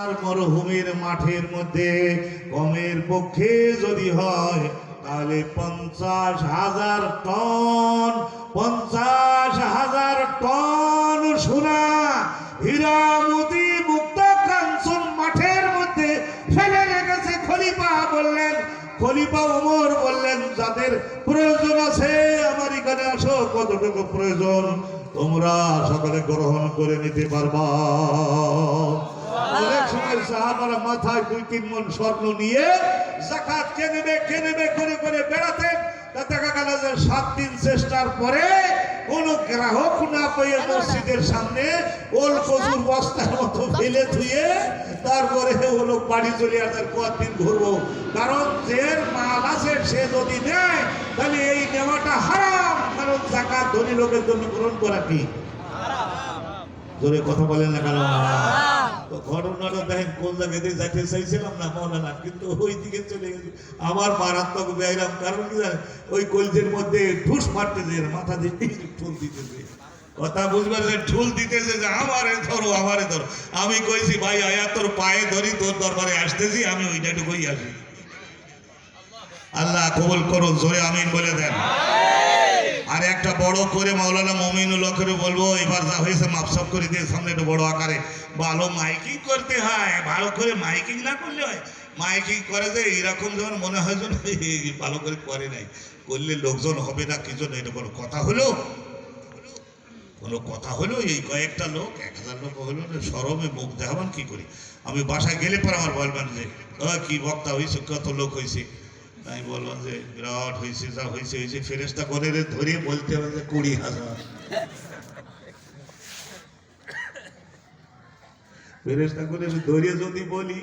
আর মরুভূমির মাঠের মধ্যে কমের পক্ষে যদি হয়, তাহলে পঞ্চাশ হাজার টন, পঞ্চাশ হাজার টন সোনা হীরা মোতি মুক্ত কাঞ্চন মাঠের মধ্যে ফেলে রেখেছে খলিফা বললেন। খলিফা ওমর বললেন, যাদের প্রয়োজন আছে, আমার এখানে আসো, কতটুকু প্রয়োজন? তোমরা সকলে গ্রহণ করে নিতে পারবা। সময় সাহাবারা মাথায় দুই তিন মন স্বর্ণ নিয়ে জাকাত করে করে বেড়াতেন। দেখা গেল যে সাত দিন চেষ্টার পরে কোন গ্রাহক না পেয়ে মসজিদের সামনে ওল কচুর বস্তার মতো ফেলে ধুয়ে তারপরে ও লোক বাড়ি চলে আসার কদিন ঘুরবো। কারণ যে মাল আছে সে যদি নেয় তাহলে এই নেওয়াটা হারাম। কারণ জাকাত ধনী লোকের জন্য গ্রহণ করা কি? জোরে কথা বলেন না কেন? তো ঘটনাটা দেখেন কোন জায়গাতে যাইতে চাইছিলাম না মৌলানা কিন্তু ওই দিকে চলে গেছে। আমার মারাত্মক ব্যায়াম কারণ কি জানেন ওই কলজের মধ্যে ঠুস মারতেছে মাথা দিয়ে ঠুল দিতেছে। কথা বুঝবার যে ঠুল দিতেছে যে আমারে ধরো আমারে ধরো। আমি কইছি ভাই আয়া তোর পায়ে ধরি তোর দরবারে আসতেছি আমি ওইটা কই আসি। আল্লাহ কবুল করো জোরে আমিন বলে দেন। আর একটা বড় করে মাওলানা মমিনুল হকের বলব এবার যা হয়েছে মাপসাপ করে দিয়ে সামনে একটা বড় আকারে। ভালো মাইকিং করতে হয় ভালো করে মাইকিং না করলে হয়? মাইকিং করে যে এরকম যখন মনে হয় যেন ভালো করে করে নাই। করলে লোকজন হবে না কি জন্য? এটা কোনো কথা হলো? কোনো কথা হলো? এই কয়েকটা লোক এক হাজার লোক হলো সরমে মুখ দেখাবান কি করে? আমি বাসায় গেলে পর আমার বলবেন যে "ও, কি বক্তা হয়েছে কত লোক হয়েছে আমি বললাম যে বিরাট হয়েছে যা হয়েছে হয়েছে ফেরেস্তা করে ধরে বলতে হবে যে কুড়ি হাজার। ফেরেস্তা করে ধরে যদি বলি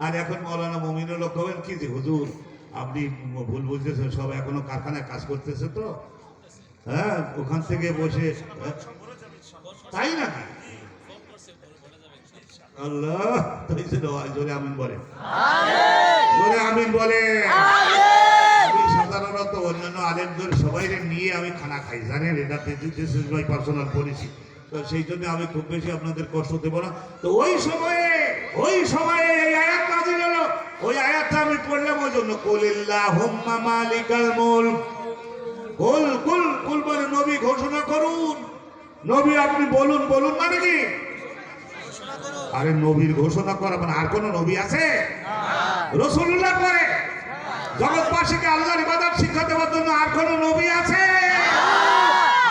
আর এখন মৌলানা মমিনুল হবেন কি যে হুজুর আপনি ভুল বুঝতেছেন সব এখনও কারখানায় কাজ করতেছে তো? হ্যাঁ ওখান থেকে বসে হ্যাঁ, তাই নাকি? আল্লাহ তাই ছিল জোরে আমিন বলে। জোরে আমিন বলে। আমি সাধারণত অন্যান্য আলেমদের সবাই নিয়ে আমি খানা খাই জানেন? এটা this is my personal policy তো সেই জন্য আমি খুব বেশি আপনাদের কষ্ট দেব না। তো ওই সময়ে ওই সময়ে এই আয়াত নাজিল হলো। ওই আয়াতটা আমি পড়লাম ওই জন্য কুলিল্লাহুম্মা মালিকাল মুলক। কুল কুল কুল বলে নবী ঘোষণা করুন। নবী আপনি বলুন বলুন মানে কি? আরে নবীর ঘোষণা করা মানে আর কোন নবী আছে? রসুল্লাহ পরে জগৎবাসীকে আল্লাহর ইবাদত শিক্ষা দেওয়ার জন্য আর কোন নবী আছে?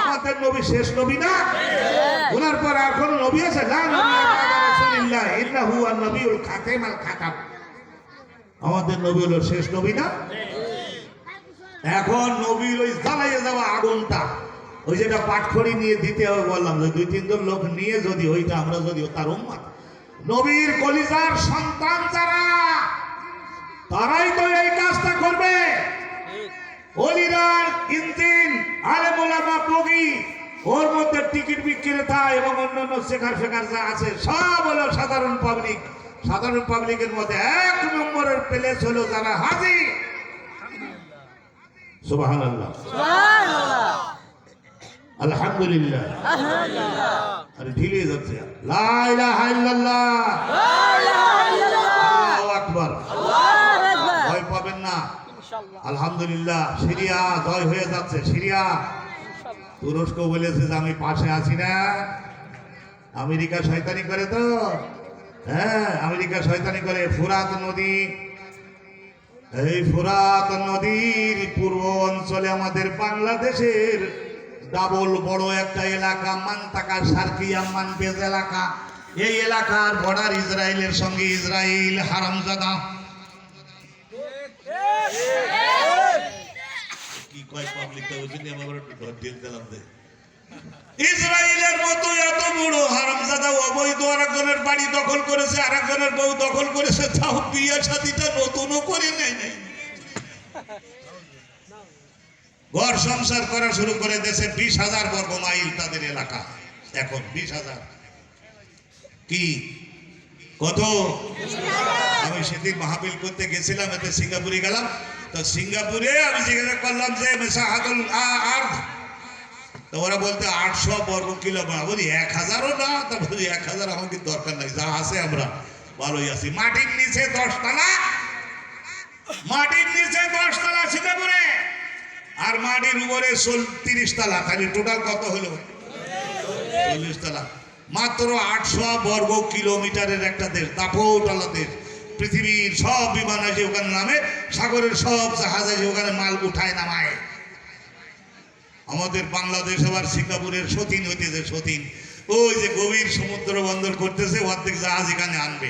আমাদের নবী শেষ নবী না? ওনার পর আর কোন নবী আছে? না রাসূলিল্লাহ, ইন্নাহু আন-নবিয়ুল খাতিম আল খাতাম। আমাদের নবী হলো শেষ নবী না? এখন নবীর ওই জ্বালাইয়ে যাওয়া আগুনটা, ওই যেটা পাটখড়ি নিয়ে দিতে হবে বললাম, যে দুই তিনজন লোক নিয়ে যদি ওইটা আমরা যদি তার উম্মাদ নবীর কলিজার সন্তান যারা তারাই তো এই কাজটা করবে। অলিরার ইঞ্জিন আলে মোলামা বগি ওর মধ্যে টিকিট বিক্রেতা এবং অন্যান্য শেখার ফেখার যা আছে সব হলো সাধারণ পাবলিক সাধারণ পাবলিকের মধ্যে এক নম্বরের প্লেস হলো যারা সুবাহান আল্লাহ আলহামদুলিল্লাহ। আরে ঢিলে যাচ্ছে আকবার। ভয় পাবেন না। আলহামদুলিল্লাহ সিরিয়া জয় হয়ে যাচ্ছে সিরিয়া। তুরস্ক বলেছে যে আমি পাশে আছি না। আমেরিকা শয়তানি করে তো। হ্যাঁ আমেরিকা শয়তানি করে। ফুরাত নদী। এই ফুরাত নদীর পূর্ব অঞ্চলে আমাদের বাংলাদেশের ডাবল বড় একটা এলাকা মানতাকা সার্কিয়া মানবেজ এলাকা। এই এলাকার বর্ডার ইসরায়েলের সঙ্গে ইসরায়েল হারামজাদা। কি কয় পাবলিক বুঝিনি আমার একটু দিয়ে দিলাম দে। ইসরায়েলের মতো এত বড় হারামজাদা অবৈধ আরেকজনের বাড়ি দখল করেছে আরেকজনের বউ দখল করেছে তাও বিয়ে শাদিটা নতুনও করে নেয় নাই। ঘর সংসার করা শুরু করে দেশে বিশ হাজার বর্গ মাইল তাদের এলাকা। এখন বিশ হাজার। কি? কত? আমি সেদিন মাহফিল করতে গেছিলাম, এতে সিঙ্গাপুরে গেলাম। তো সিঙ্গাপুরে আমি জিজ্ঞাসা করলাম যে তো ওরা বলতে, আটশো বর্গ কিলো বলি, এক হাজারও না? তা বলি, এক হাজার আমাকে দরকার নাই, যা আছে আমরা ভালোই আছি। মাটির নিচে দশতলা। মাটির নিচে দশতলা সীতাপুরে আর মাটির উপরে তিরিশ তলা, তাহলে টোটাল কত হলো? চল্লিশ তলা। মাত্র আটশো বর্গ কিলোমিটারের একটা দেশ দাপটালা দেশ। পৃথিবীর সব বিমান আছে ওখানে নামে, সাগরের সব জাহাজ আছে ওখানে মাল উঠায় নামায়। আমাদের বাংলাদেশ আবার সিঙ্গাপুরের সতীন হইতেছে সতীন। ওই যে গভীর সমুদ্র বন্দর করতেছে, অর্ধেক জাহাজ এখানে আনবে।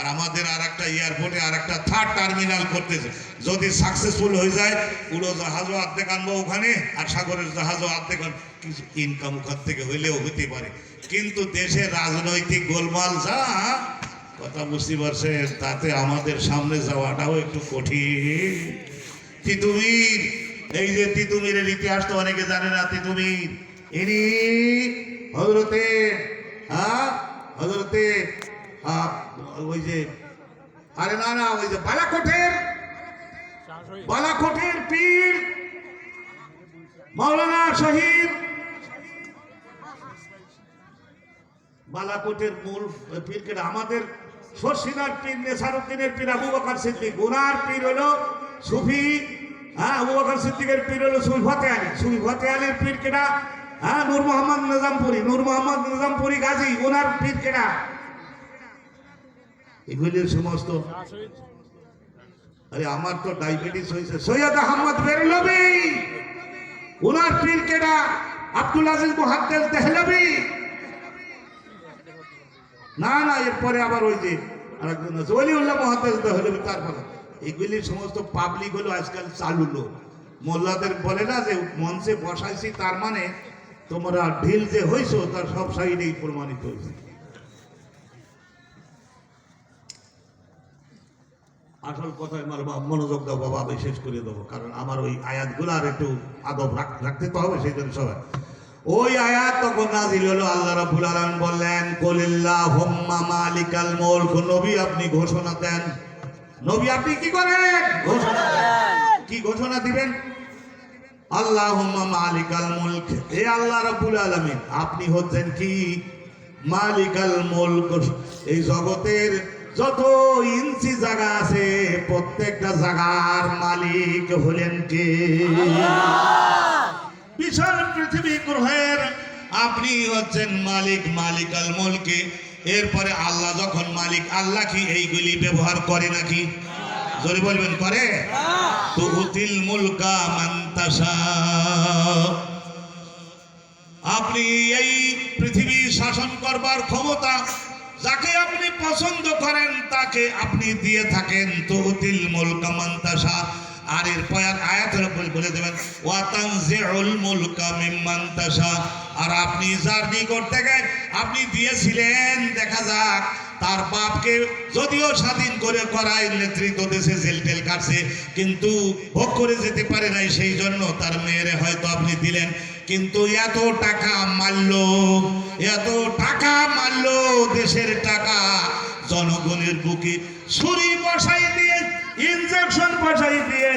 আর আমাদের আর একটা এয়ারপোর্টে আর একটা থার্ড টার্মিনাল করতেছে। যদি সাকসেসফুল হয়ে যায়, পুরো জাহাজও অর্ধেক আনব ওখানে আর সাগরের জাহাজও অর্ধেক কিছু ইনকাম ওখান থেকে হইলেও হতে পারে। কিন্তু দেশের রাজনৈতিক গোলমাল যা, কথা বুঝতে পারছেন, তাতে আমাদের সামনে যাওয়াটাও একটু কঠিন। তিতুমির, এই যে তিতুমিরের ইতিহাস তো অনেকে জানে না, তিতুমির। ইনি হজরতে হ্যাঁ? হজরতে ওই যে আরে না না ওই যে বালাকোটের বালাকোটের পীর মাওলানা শহীদ। বালাকোটের মূল পীর কেটা আমাদের শর্ষিনার পীর নেসারুদ্দিনের পীর আবু বকর সিদ্দিক। ওনার পীর হলো সুফি হ্যাঁ আবু বকর সিদ্দিকের পীর হলো সুফি ফতে আলী। সুফি ফতে আলীর পীর কেটা হ্যাঁ নূর মোহাম্মদ নিজামপুরি নূর মোহাম্মদ নিজামপুরি গাজী ওনার পীর কেটা এগুলির সমস্ত আরে আমার তো ডায়াবেটিস হয়েছে। সৈয়দ আহমদ বেরলবি ওনার পীর কেটা আব্দুল আজিজ মুহাদ্দেস দেহলবি। না না, এরপরে আবার ওই যে আরেকজন আছে, ওলিউল্লাহ মহাদেশ হলে তারপরে এগুলি সমস্ত পাবলিক হলো আজকাল চালু লোক। মোল্লাদের বলে না যে, মঞ্চে বসাইছি, তার মানে তোমরা ঢিল যে হইছো, তার সব সাইডেই প্রমাণিত হয়েছে আসল কথায় আমার বা- মনোযোগ দাও বাবা, আমি শেষ করে দেবো। কারণ আমার ওই আয়াতগুলো আর একটু আদব রাখ- রাখতে তো হবে, সেই জন্য সবাই। ওই আয়াত তখন নাজিল হলো, আল্লাহ রাব্বুল আলামিন বললেন কুলিল্লাহ হুম্মা মালিকাল মুলক। নবী, আপনি ঘোষণা দেন। নবী, আপনি কি করেন? ঘোষণা দেন। কি ঘোষণা দিবেন? আল্লাহ হুম্মা মালিকাল মুলক। এ আল্লাহ রাব্বুল আলামিন, আপনি হচ্ছেন কি? মালিকাল মুলক। এই জগতের যত ইঞ্চি জায়গা আছে, প্রত্যেকটা জায়গার মালিক হলেন কে? বিশাল পৃথিবী গ্রহের আপনি হচ্ছেন মালিক মালিক আল মুলকে। এরপরে আল্লাহ যখন মালিক, আল্লাহ কি এইগুলি ব্যবহার করে নাকি? জোরে বলবেন, করে? তো মুলকা মান্তাসা আপনি এই পৃথিবী শাসন করবার ক্ষমতা যাকে আপনি পছন্দ করেন, তাকে আপনি দিয়ে থাকেন। তহতিল মুলকা মান্তাসা আর এর পয়ার আয়াতের উপর বলে দেবেন ওয়াতান জেউল মুলকা মিম তাশা আর আপনি যার নিকট থেকে আপনি দিয়েছিলেন, দেখা যাক তার বাপকে যদিও স্বাধীন করে করায় নেতৃত্ব দেশে জেল টেল কাটছে, কিন্তু ভোগ করে যেতে পারে নাই সেই জন্য তার মেয়েরে হয়তো আপনি দিলেন। কিন্তু এত টাকা মারল, এত টাকা মারল দেশের টাকা জনগণের বুকে। ছুরি বসাই দিয়ে ইনজেকশন বসাই দিয়ে,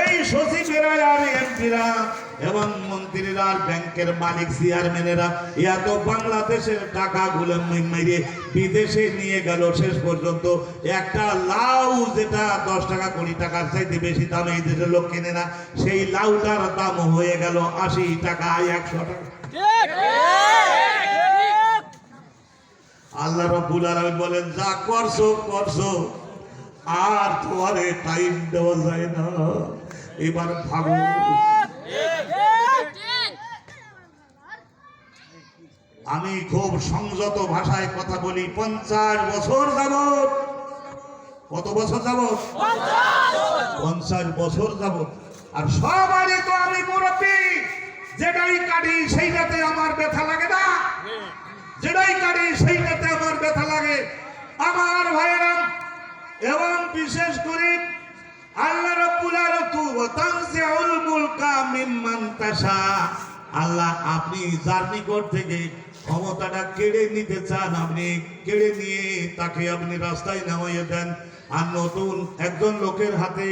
এই সচিবেরা আর এমপিরা এবং মন্ত্রীরা আর ব্যাংকের মালিক, চেয়ারম্যানেরা এত বাংলাদেশের টাকাগুলো মেরে বিদেশে নিয়ে গেল শেষ পর্যন্ত। একটা লাউ যেটা দশ টাকা, কুড়ি টাকার চাইতে বেশি দামে এই দেশের লোক কেনে না, সেই লাউটার দাম হয়ে গেল আশি টাকা, একশো টাকা। আল্লাহ রব্বুল আলামিন বলেন, যা করছ করছ, আর তোমারে টাইম দেওয়া যায় না। এবার ভাগো আমি খুব সংযত ভাষায় কথা বলি, পঞ্চাশ বছর যাবত কত বছর যাবত পঞ্চাশ বছর যাবত আর সবারই তো আমি মুরব্বী। যেটাই কাটি সেইটাতে আমার ব্যথা লাগে না। যেটাই কাটি সেইটাতে আমার ব্যথা লাগে। আমার ভাইয়েরা, এবং বিশেষ করে আল্লাহ রাব্বুল আলামিন ওয়া মুলকা মিম্মান তাশা। আল্লাহ, আপনি যার নিকট থেকে ক্ষমতাটা কেড়ে নিতে চান, আপনি কেড়ে নিয়ে তাকে আপনি রাস্তায় নামাইয়ে দেন। আর নতুন একজন লোকের হাতে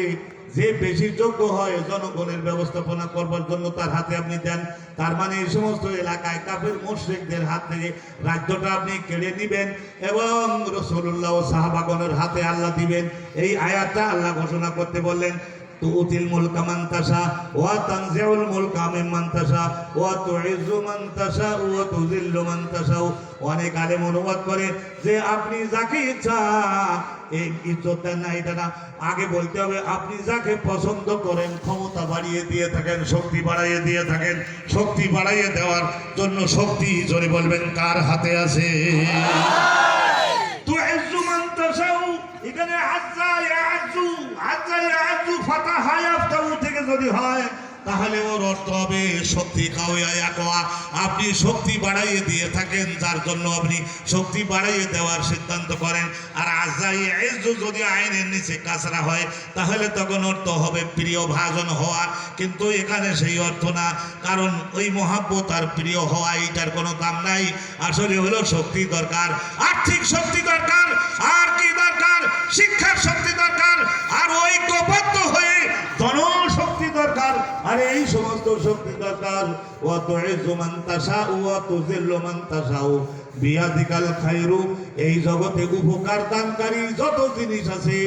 যে বেশি যোগ্য হয় জনগণের ব্যবস্থাপনা করবার জন্য তার হাতে আপনি দেন, তার মানে এই সমস্ত এলাকায় কাফের মুশরিকদের হাত থেকে রাজ্যটা আপনি কেড়ে নিবেন এবং রসুল্লাহ ও সাহাবাগনের হাতে আল্লাহ দিবেন। এই আয়াতটা আল্লাহ ঘোষণা করতে বললেন তুতিল মুলকা মান তাশা, ওয়া তানজিউল মুলকা মিম্মান তাশা, ওয়া তুইজ্জু মান তাশা ওয়া তুযিল্লু মান তাশা অনেক আলেম অনুবাদ করে যে আপনি যাকে ইচ্ছা, এই ইজ্জত দেন না এটা না আগে বলতে হবে, আপনি যাকে পছন্দ করেন, ক্ষমতা বাড়িয়ে দিয়ে থাকেন, শক্তি বাড়াইয়ে দিয়ে থাকেন, শক্তি বাড়াইয়ে দেওয়ার জন্য শক্তি জোরে বলবেন, কার হাতে আছে? এখানে হাজ্জা ইয়াজ্জু হাজ্জা ইয়াজ্জু ফাতাহা ইয়াফতাহু থেকে যদি হয়, তাহলে ওর অর্থ হবে শক্তি আপনি শক্তি বাড়াইয়ে দিয়ে থাকেন, যার জন্য আপনি শক্তি বাড়াইয়ে দেওয়ার সিদ্ধান্ত করেন। আর আজাই যদি আইনের নিচে কাছরা হয়, তাহলে তখন অর্থ হবে প্রিয় ভাজন হওয়া। কিন্তু এখানে সেই অর্থ না, কারণ ওই মহাব্বত আর প্রিয় হওয়া, এইটার কোনো দাম নাই। আসলে হলো শক্তি দরকার। আর্থিক শক্তি দরকার। আর কি দরকার? শিক্ষার শক্তি দরকার আর ওই ঐক্যবদ্ধ হয়ে জনশক্তি দরকার আর এই সমস্ত শক্তি দরকার। ও তো জোমান্তাসা ও তো জেল্লোমান্তাসাও বিয়াদিকাল খাইরু এই জগতে উপকার দানকারী যত জিনিস আছে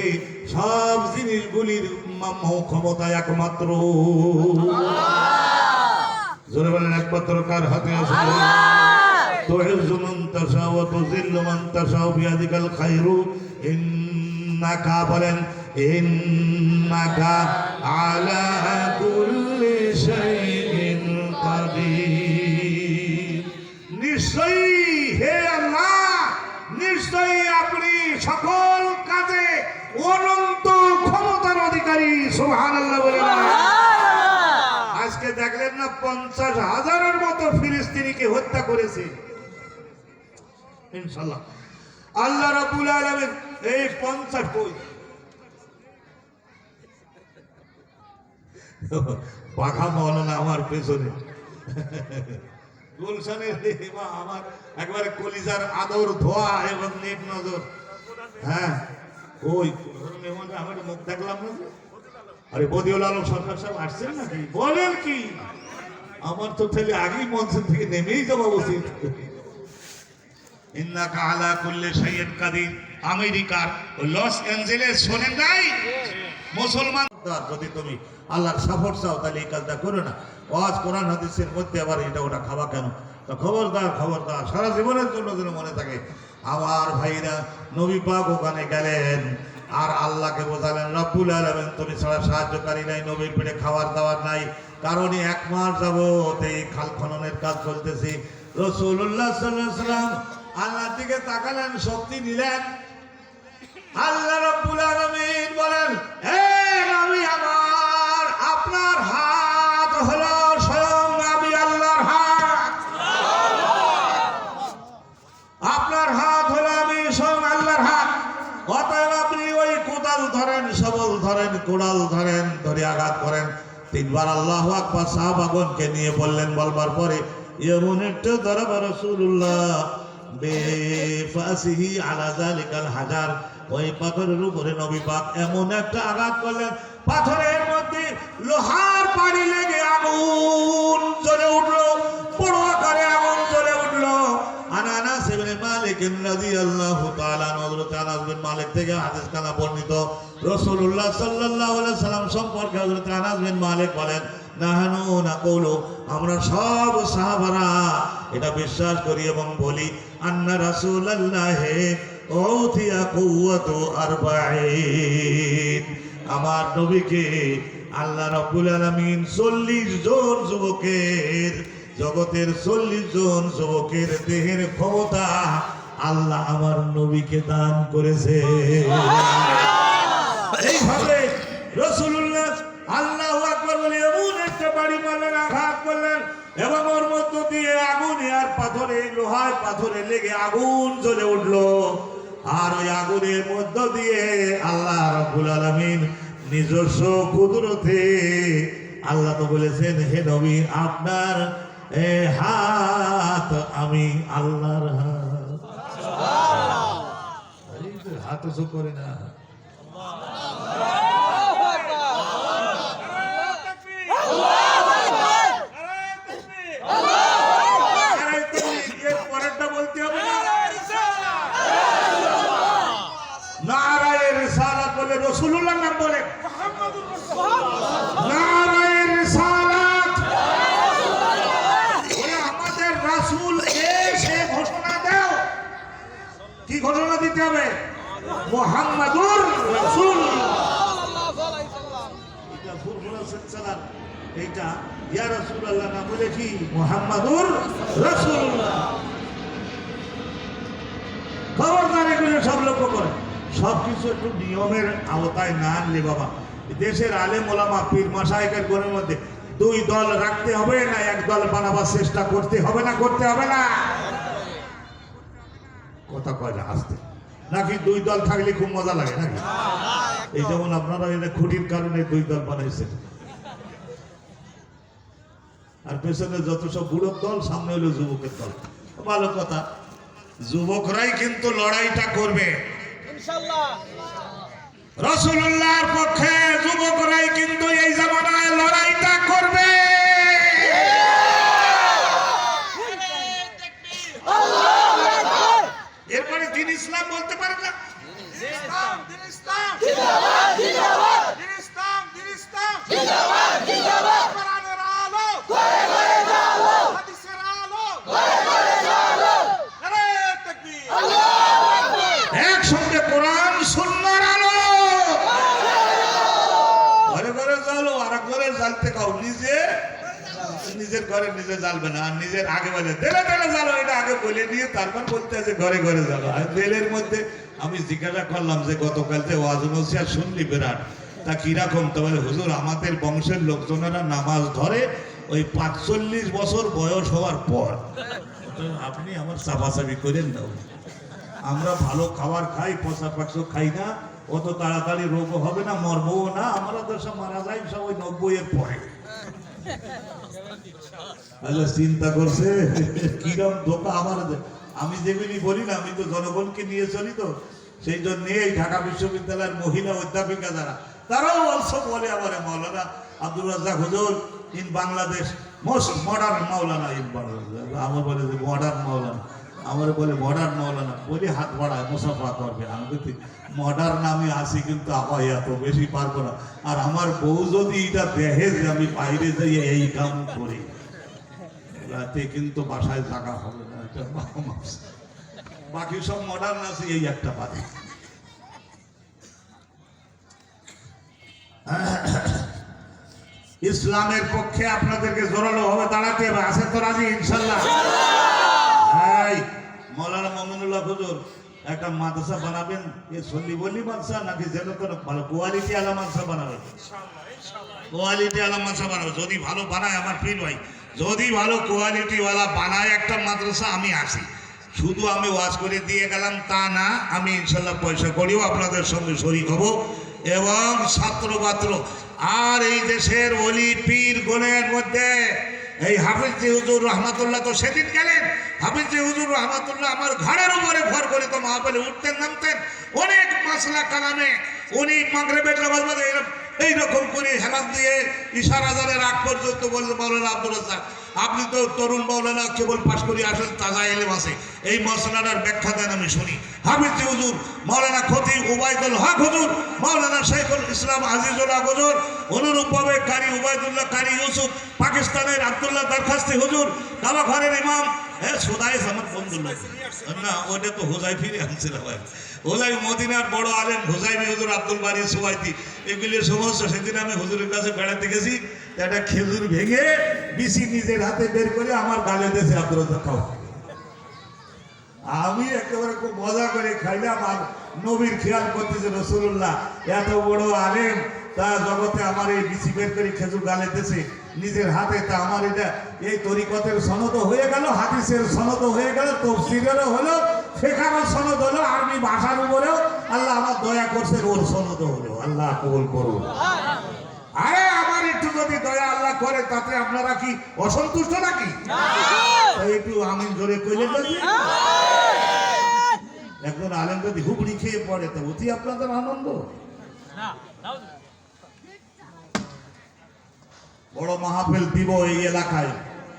সব জিনিসগুলির ক্ষমতা একমাত্র। জোরে বলেন একমাত্র কার হাতে আছে? তুহিজ্জু মান তাশাও ওয়া তুযিল্লু মান তাশাও খাইরু। ইন্নাকা বলেন ইন্নাকা আলা কুল্লি শাইইন কাদির। নিশ্চয়ই হে আল্লাহ নিশ্চয়ই আপনি সকল কাজে অনন্ত ক্ষমতার অধিকারী সুবহানাল্লাহ বলেন আজকে দেখলেন না পঞ্চাশ হাজারের মতো ফিলিস্তিনিকে হত্যা করেছে? ইনশাল্লাহ আল্লাহ রাবুল আলমের এই পঞ্চাশ কই পাখা মৌলানা আমার পেছনে। গুলশানের আমার একবারে কলিজার আদর, ধোয়া এবং নেক নজর। হ্যাঁ ওই আমার মুখ দেখলাম না আরে বদিউল আলম সরকার সাহেব আসছেন নাকি? বলেন কি? আমার তো তাহলে আগেই মঞ্চ থেকে নেমেই যাওয়া উচিত। ইন্নাকা আলা কুল্লি শাইইন কাদির। আমেরিকার লস অ্যাঞ্জেলেস শোনেন নাই? মুসলমান যদি তুমি আল্লাহর সাপোর্ট চাও, তাহলে এই কাজটা করো না। ওয়াজ কোরআন হাদিসের মধ্যে আবার এটা ওটা খাওয়া কেন? তো খবরদার খবরদার, সারা জীবনের জন্য যেন মনে থাকে, আমার ভাইরা নবী পাক ওখানে গেলেন, আর আল্লাহকে বোঝালেন, রব্বুল আলমেন, তুমি ছাড়া সাহায্যকারী নাই, নবীর পেটে খাবার দাবার নাই, কারণ এক মাস যাবত এই খাল খননের কাজ চলতেছে। রসুল্লাহ সাল্লাম আল্লাহর দিকে তাকালেন, শক্তি নিলেন। আল্লাহ রব্বুল আলামিন বলেন নবী আমার, আপনার হাত হলো স্বয়ং আমি আল্লাহর হাত। আপনার হাত হলো আমি স্বয়ং আল্লাহর হাত। অতএব আপনি ওই কোদাল ধরেন, সবল ধরেন, কোড়াল ধরেন, ধরে আঘাত করেন। তিনবার আল্লাহ আকবার সাহাবাগনকে নিয়ে বললেন, বলবার পরে, এমন একটা ধরাবা রসুল্লাহ বেফাসিহি আলা জালিকাল হাজার। ওই পাথরের উপরে নবী পাক এমন একটা আঘাত করলেন, পাথরের মধ্যে লোহার লেগে আগুন জ্বলে উঠল, বড় আকারে আগুন জ্বলে উঠল। আনানাস ইবনে মালিক আনাস বিন মালিক থেকে হাদিস কানা বর্ণিত। রাসূলুল্লাহ সাল্লাল্লাহু সাল্লাম সম্পর্কে হযরত আনাস মালিক বলেন নাহানু আমরা সব সাহাবারা এটা বিশ্বাস করি এবং বলি আন্না কুওয়াতু আরবাঈন। আমার নবীকে আল্লাহ রাব্বুল আলামিন 40 জন যুবকের জগতের চল্লিশ জন যুবকের দেহের ক্ষমতা আল্লাহ আমার নবীকে দান করেছে। এইভাবে রসুল্লাহ পাথরে লেগে আগুন জ্বলে উঠল। আর ওই আগুনের মধ্য দিয়ে আল্লাহ রব্বুল আলমিন নিজস্ব কুদরতে আল্লাহ তো বলেছেন হে নবী আপনার এ হাত আমি আল্লাহর হাত। হাত করে না। বলে রসুল্লাহর নাম বলে? আমাদের রাসূল সে ঘোষণা দাও? কি ঘোষণা দিতে হবে? মুহাম্মাদুর রাসূল। এইটা ইয়া রাসূলুল্লাহ না বলে কি? মুহাম্মাদুর রাসূলুল্লাহ। খবরদার এগুলো সব লক্ষ্য করে। সব কিছু একটু নিয়মের আওতায় না আনলে বাবা, দেশের আলে মোলামা পীর মাসায়কের গণের মধ্যে দুই দল রাখতে হবে না, এক দল বানাবার চেষ্টা করতে হবে না, করতে হবে না। কথা কয় না, আসতে। নাকি দুই দল থাকলে খুব মজা লাগে নাকি? এই যেমন আপনারা এনে খুঁটির কারণে দুই দল বানাইছেন। আর পেছনে যত সব বুড়োর দল, সামনে হলো যুবকের দল। ভালো কথা, যুবকরাই কিন্তু লড়াইটা করবে। রসুল্লাহর পক্ষে যুবকরাই কিন্তু এই জামানায় লড়াইটা করবে। এরপরে দিন ইসলাম বলতে পারে না কোরআন সুন্নার আলো ঘরে ঘরে জ্বালো আর এক ঘরে জ্বালতে খাও নিজে নিজের ঘরে নিজে জ্বালবে না, আর নিজের আগে বলে দেলে দেলে জ্বালো, এটা আগে বলে নিয়ে তারপর বলতে আছে ঘরে ঘরে জ্বালো। আর দেলের মধ্যে আমি জিজ্ঞাসা করলাম যে গতকাল যে ওয়াজ নসিয়া শুনলি বিরাট? তা কীরকম? তো বলে, হুজুর, আমাদের বংশের লোকজনেরা নামাজ ধরে ওই পাঁচচল্লিশ বছর বয়স হওয়ার পর। আপনি আমার চাপাচাপি করেন না। আমরা ভালো খাবার খাই, পচা পাক্স খাই না, অত তাড়াতাড়ি রোগ হবে না, মরবও না, আমরা তো সব মারা যাই সব ওই নব্বই এর পরে। চিন্তা করছে, কিরম ধোকা আমার আমি যেগুলি বলি না, আমি তো জনগণকে নিয়ে চলি তো। সেই জন্য এই ঢাকা বিশ্ববিদ্যালয়ের মহিলা অধ্যাপিকা যারা, তারাও অল্প বলে আমার মৌলানা আব্দুল রাজা হুজুর in Bangladesh, most modern maulana in Bangladesh. আমার বলে যে মডার্ন মাওলানা। আমার বলে মডার্ন মাওলানা বলি হাত বাড়ায় মুসাফা করবে। আমি বলি মডার্ন আমি আসি কিন্তু আবার এত বেশি পারব না। আর আমার বউ যদি এটা দেখে যে আমি বাইরে যাই এই কাম করি রাতে কিন্তু বাসায় থাকা হবে না এটা বাকি সব মডার্ন আছে এই একটা পারে ইসলামের পক্ষে আপনাদেরকে জোরালো হবে দাঁড়াতে হবে। আছে তো রাজি ইনশাল্লাহ। মৌলানা মমিনুল্লাহ হুজুর একটা মাদ্রাসা বানাবেন এ সল্লি বলি মাদ্রাসা নাকি যেন কোনো ভালো কোয়ালিটি আলা মাদ্রাসা বানাবেন কোয়ালিটি আলা মাদ্রাসা বানাবে। যদি ভালো বানায় আমার ফিল ভাই যদি ভালো কোয়ালিটি ওয়ালা বানায় একটা মাদ্রাসা আমি আসি। শুধু আমি ওয়াজ করে দিয়ে গেলাম তা না আমি ইনশাল্লাহ পয়সা করিও আপনাদের সঙ্গে শরিক হব। এবং ছাত্র পাত্র আর এই দেশের অলি পীর গণের মধ্যে এই হাফিজি হুজুর রহমাতুল্লাহ তো সেদিন গেলেন। হাফিজি হুজুর রহমাতুল্লাহ আমার ঘরের উপরে ভর করে তো মাহফিলে উঠতেন, নামতেন। অনেক মাসলা কালামে উনি মাগরেবের নামাজ মাঝে এইরকম করে হেলান দিয়ে ইশারা জানের আগ পর্যন্ত বলতে মৌলানা আব্দুল রাজ্জাক আপনি তো তরুণ মৌলানা কেবল পাশ করি আসেন, তাজা এলেম আছে। এই মশলাটার ব্যাখ্যা দেন, আমি শুনি। হাফিজি হুজুর মৌলানা খতি উবায়দুল হক হুজুর মৌলানা শেখুল ইসলাম আজিজুল্লাহ হুজুর, অনুরূপভাবে কারি উবায়দুল্লাহ, কারি ইউসুফ, পাকিস্তানের আবদুল্লাহ দরখাস্তি হুজুর ঘরের ইমাম হ্যাঁ আমার না, ওটা তো হোজাই ফিরে ভাই। বড় আলেম আব্দুল এগুলির সেদিন আমি হুজুরের কাছে বেড়াতে গেছি। একটা খেজুর ভেঙে বিসি নিজের হাতে বের করে আমার গালে দেশে আব্দুল খাও। আমি একেবারে খুব মজা করে খাইলাম আর নবীর খেয়াল করতেছে রসুল্লাহ, এত বড় আলেম তা জগতে আমার এই বিসি বের করে খেজুর গালেতেছে নিজের হাতে তা আমার এটা এই তরিকতের সনদ হয়ে গেল হাদিসের সনদ হয়ে গেল তফসিরেরও হলো সেখানেও সনদ হলো আরবি ভাষার উপরেও আল্লাহ আমার দয়া করছে ওর সনদ হলো আল্লাহ কবুল করুন। আরে আমার একটু যদি দয়া আল্লাহ করে তাতে আপনারা কি অসন্তুষ্ট নাকি? একটু আমি জোরে কইলে একজন আলেম যদি হুবড়ি খেয়ে পড়ে তো অতি আপনাদের আনন্দ। বড় মাহফিল দিব এই এলাকায়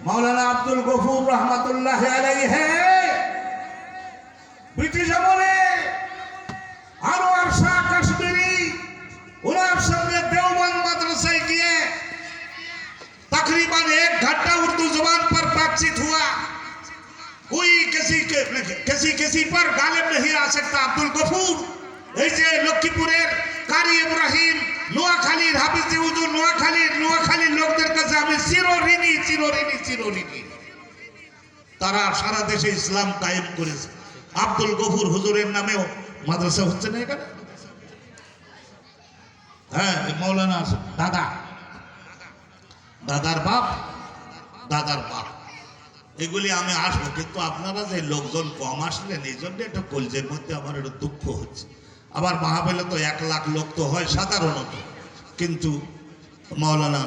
মাওলানা আব্দুল গফুর রহমাতুল্লাহ আলাইহি ব্রিটিশ আমলে আনোয়ার শাহ কাশ্মীরি ওনার সঙ্গে দেওবান মাদ্রাসায় গিয়ে तकरीबन एक घंटा उर्दू ज़ुबान पर बातचीत हुआ कोई किसी के किसी किसी पर गालिब नहीं आ सकता अब्दुल गफूर এই যে লক্ষ্মীপুরের কারি ইব্রাহিম, নোয়াখালীর হাফিজ হুজুর, নোয়াখালীর নোয়াখালীর লোকদের কাছে আমি চিরঋণী চিরঋণী চিরঋণী। তারা সারা দেশে ইসলাম কায়েম করেছে। আব্দুল গফুর হুজুরের নামেও মাদ্রাসা হচ্ছে না এখানে? হ্যাঁ মৌলানা দাদা। দাদার বাপ দাদার বাপ। এগুলি আমি আসব, কিন্তু আপনারা যে লোকজন কম আসলেন, এই জন্য একটা কলজের মধ্যে আমার একটু দুঃখ হচ্ছে। আবার মাহাবেলে তো এক লাখ লোক তো হয় সাধারণত। কিন্তু মাওলানা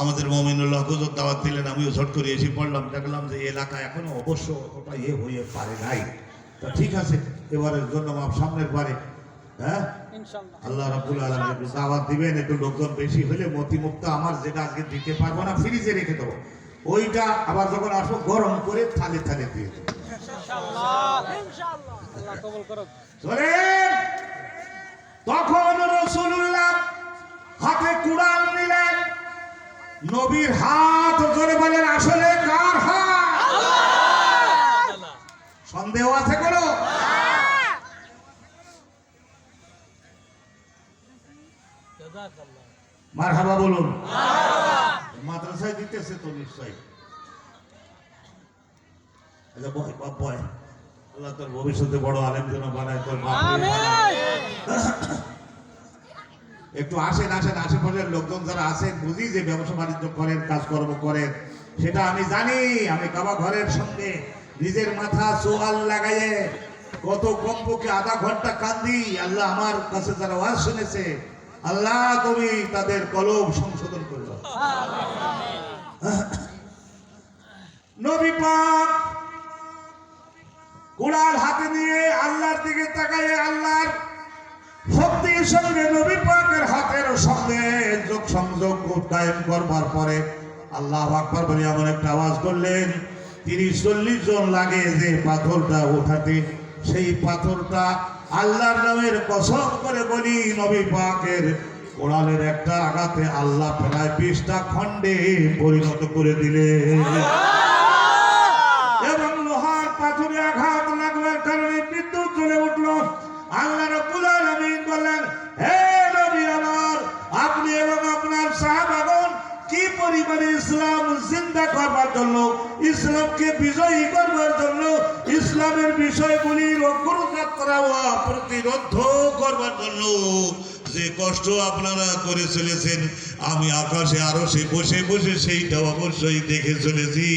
আমাদের মমিনুল্লাহ হুজুর দাওয়াত দিলেন আমিও ঝট করে এসে পড়লাম দেখলাম যে এলাকা এখনও অবশ্য অতটা ইয়ে হয়ে পারে নাই। তা ঠিক আছে এবারের জন্য মাপ সামনের বারে হ্যাঁ? আল্লাহ রাব্বুল আলামিন একটু দাওয়াত দিবেন একটু লোকজন বেশি হলে মতিমুক্ত আমার যেটা আজকে দিতে পারব না ফ্রিজে রেখে দেবো। ওইটা আবার যখন আসব গরম করে থালে থালে দিয়ে দেবো। শোনেন, তখন রসুল্লাহ হাতে কুড়াল নিলেন। নবীর হাত ধরে বলেন আসলে কার হাত? সন্দেহ আছে কোনো? জাযাকাল্লাহ। মার হাবা বলুন মাদ্রাসায় দিতেছে তো নিশ্চয়ই। আচ্ছা বয় বয়। আল্লাহ তোর ভবিষ্যতে বড় আলেম যেন বানায় তোর। একটু আসেন আসেন আশেপাশের লোকজন যারা আছেন বুঝি যে ব্যবসা বাণিজ্য করেন কাজকর্ম করেন। সেটা আমি জানি আমি কাবা ঘরের সঙ্গে নিজের মাথা সোয়াল লাগাইয়ে কত কমপক্ষে আধা ঘণ্টা কান্দি। আল্লাহ আমার কাছে যারা ওয়াজ শুনেছে আল্লাহ তুমি তাদের কলম সংশোধন করে। নবী পাক কুড়াল হাতে নিয়ে আল্লাহর দিকে তাকায় আল্লাহর শক্তির সঙ্গে নবী পাকের হাতের সঙ্গে যোগ সংযোগ কায়েম করবার পরে আল্লাহ আকবর বলে এমন একটা আওয়াজ করলেন, তিরিশ চল্লিশ জন লাগে যে পাথরটা ওঠাতে সেই পাথরটা আল্লাহর নামের কসম করে বলি নবী পাকের কোড়ালের একটা আঘাতে আল্লাহ প্রায় বিশটা খণ্ডে পরিণত করে দিলেন। পরিমাণে ইসলাম জিন্দা করবার জন্য, ইসলামকে বিজয়ী করবার জন্য, ইসলামের বিষয়গুলির অগ্রযাত্রা করা প্রতিরোধ করবার জন্য। যে কষ্ট আপনারা করে চলেছেন, আমি আকাশে আরও সে বসে বসে সেইটা অবশ্যই দেখে চলেছি।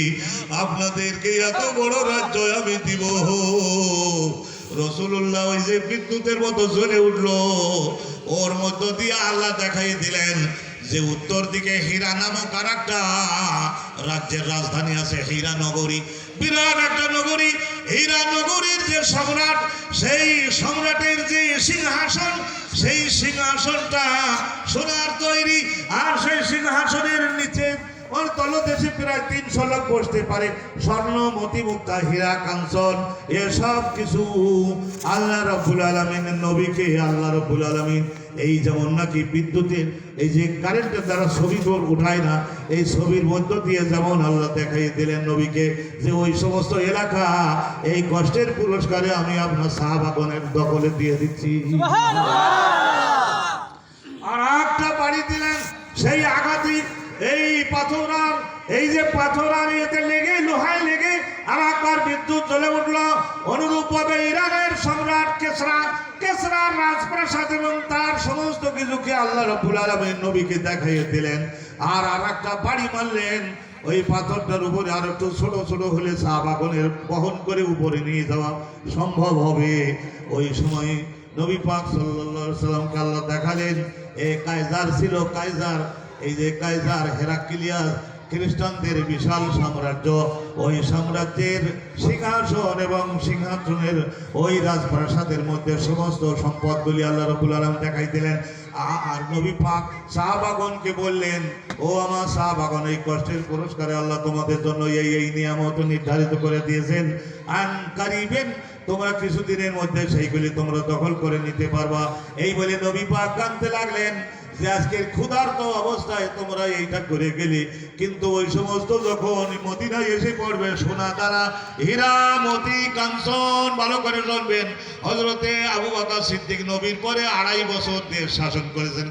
আপনাদেরকে এত বড় রাজ্য আমি দিব। রসুল্লাহ ওই যে বিদ্যুতের মতো জ্বলে উঠল, ওর মধ্য দিয়ে আল্লাহ দেখাই দিলেন যে উত্তর দিকে হীরা নামক আর একটা রাজ্যের রাজধানী আছে হীরা নগরী বিরাট একটা নগরী। হীরা নগরীর যে সম্রাট, সেই সম্রাটের যে সিংহাসন, সেই সিংহাসনটা সোনার তৈরি। আর সেই সিংহাসনের নিচে ওর তলদেশে প্রায় তিনশো লোক বসতে পারে। স্বর্ণ মতি মুক্তা হীরা, কাঞ্চন, এসব কিছু আল্লাহ রব্বুল আলমিনের নবীকে আল্লাহ রব্বুল আলমিন এই যেমন নাকি বিদ্যুতের এই যে কারেন্টের দ্বারা ছবি তোর উঠায় না এই ছবির মধ্য দিয়ে যেমন আল্লাহ দেখাই দিলেন নবীকে যে ওই সমস্ত এলাকা এই কষ্টের পুরস্কারে আমি আপনার শাহবাগনের দখলে দিয়ে দিচ্ছি। আর একটা বাড়ি দিলেন সেই আঘাতি এই পাথর এই যে পাথর আর এতে লেগে লোহায় লেগে আর একবার বিদ্যুৎ জ্বলে উঠল। অনুরূপ ভাবে ইরানের সম্রাট কেসরা কেসরার রাজপ্রাসাদ এবং তার সমস্ত কিছুকে আল্লাহ রব্বুল আলমের নবীকে দেখাইয়ে দিলেন। আর আর বাড়ি মারলেন। ওই পাথরটার উপরে আর একটু ছোট ছোট হলে চা বাগানের বহন করে উপরে নিয়ে যাওয়া সম্ভব হবে। ওই সময় নবী পাক আলাইহি সাল্লামকে আল্লাহ দেখালেন, এ কায়জার ছিল কায়জার, এই যে কাইজার হেরাক্লিয়াস খ্রিস্টানদের বিশাল সাম্রাজ্য, ওই সাম্রাজ্যের সিংহাসন এবং সিংহাসনের ওই রাজপ্রাসাদের মধ্যে সমস্ত সম্পদগুলি আল্লাহ রবুল আলম দেখাই দিলেন আর নবী পাক শাহবাগনকে বললেন, ও আমার শাহবাগন এই কষ্টের পুরস্কারে আল্লাহ তোমাদের জন্য এই এই নিয়ামত নির্ধারিত করে দিয়েছেন। আন কারিবেন, তোমরা কিছুদিনের মধ্যে সেইগুলি তোমরা দখল করে নিতে পারবা। এই বলে নবী পাক কানতে লাগলেন। যে আজকের ক্ষুধার্ত অবস্থায় তোমরা এইটা করে গেলে। কিন্তু ওই সমস্ত যখন মদিনায় এসে পড়বে সোনা দ্বারা হীরা, মতি, কাঞ্চন ভালো করে চলবেন। হজরতে আবু বাকা সিদ্দিক নবীর পরে আড়াই বছর দেশ শাসন করেছেন।